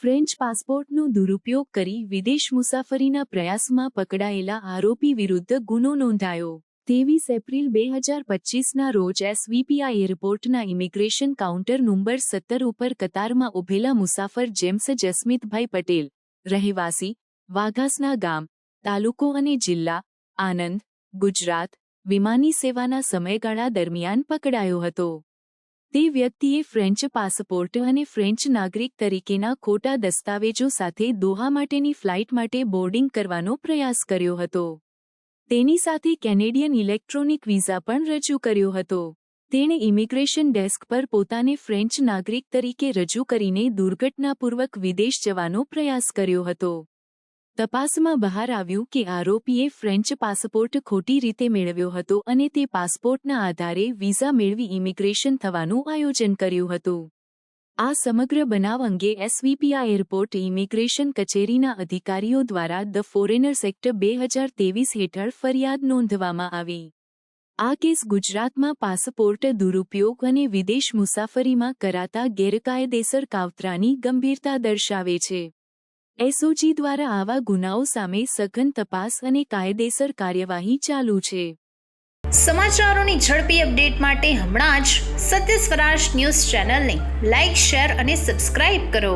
French પાસપોર્ટનો દુરુપયોગ કરી વિદેશ મુસાફરીના પ્રયાસમાં પકડાયેલા આરોપી વિરુદ્ધ ગુનો નોંધાયો. ત્રેવીસ એપ્રિલ બે હજાર પચીસના રોજ એસવીપીઆઈ એરપોર્ટના ઇમિગ્રેશન કાઉન્ટર નંબર સત્તર ઉપર કતારમાં ઉભેલા મુસાફર જેમ્સ જસ્મિતભાઈ પટેલ, રહેવાસી, વાઘાસના ગામ, તાલુકો અને જિલ્લા, આનંદ, ગુજરાત, વિમાની સેવાના સમયગાળા દરમિયાન પકડાયો હતો. તે વ્યક્તિએ ફ્રેન્ચ પાસપોર્ટ અને ફ્રેન્ચ નાગરિક તરીકેના ખોટા દસ્તાવેજો સાથે દોહા માટેની ફ્લાઇટ માટે બોર્ડિંગ કરવાનો પ્રયાસ કર્યો હતો. તેની સાથે કેનેડિયન ઇલેક્ટ્રોનિક વિઝા પણ રજૂ કર્યો હતો. તેણે ઇમિગ્રેશન ડેસ્ક પર પોતાને ફ્રેન્ચ નાગરિક તરીકે રજૂ કરીને દુર્ઘટનાપૂર્વક વિદેશ જવાનો પ્રયાસ કર્યો હતો. તપાસમાં બહાર આવ્યું કે આરોપીએ ફ્રેન્ચ પાસપોર્ટ ખોટી રીતે મેળવ્યો હતો અને તે પાસપોર્ટના આધારે વિઝા મેળવી ઇમિગ્રેશન થવાનું આયોજન કર્યું હતું. આ સમગ્ર બનાવ અંગે એસવીપીઆ એરપોર્ટ ઇમિગ્રેશન કચેરીના અધિકારીઓ દ્વારા ધ ફોરેનર્સ એક્ટ બે હજાર ત્રેવીસ હેઠળ ફરિયાદ નોંધવામાં આવી. આ કેસ ગુજરાતમાં પાસપોર્ટ દુરુપયોગ અને વિદેશ મુસાફરીમાં કરાતા ગેરકાયદેસર કાવતરાની ગંભીરતા દર્શાવે છે. એસઓજી દ્વારા આવા ગુનાઓ સામે સઘન તપાસ અને કાયદેસર કાર્યવાહી ચાલુ છે. સમાચારોની ઝડપી અપડેટ માટે હમણાં જ સત્ય સ્વરાજ ન્યૂઝ ચેનલને લાઇક શેર અને સબસ્ક્રાઇબ કરો.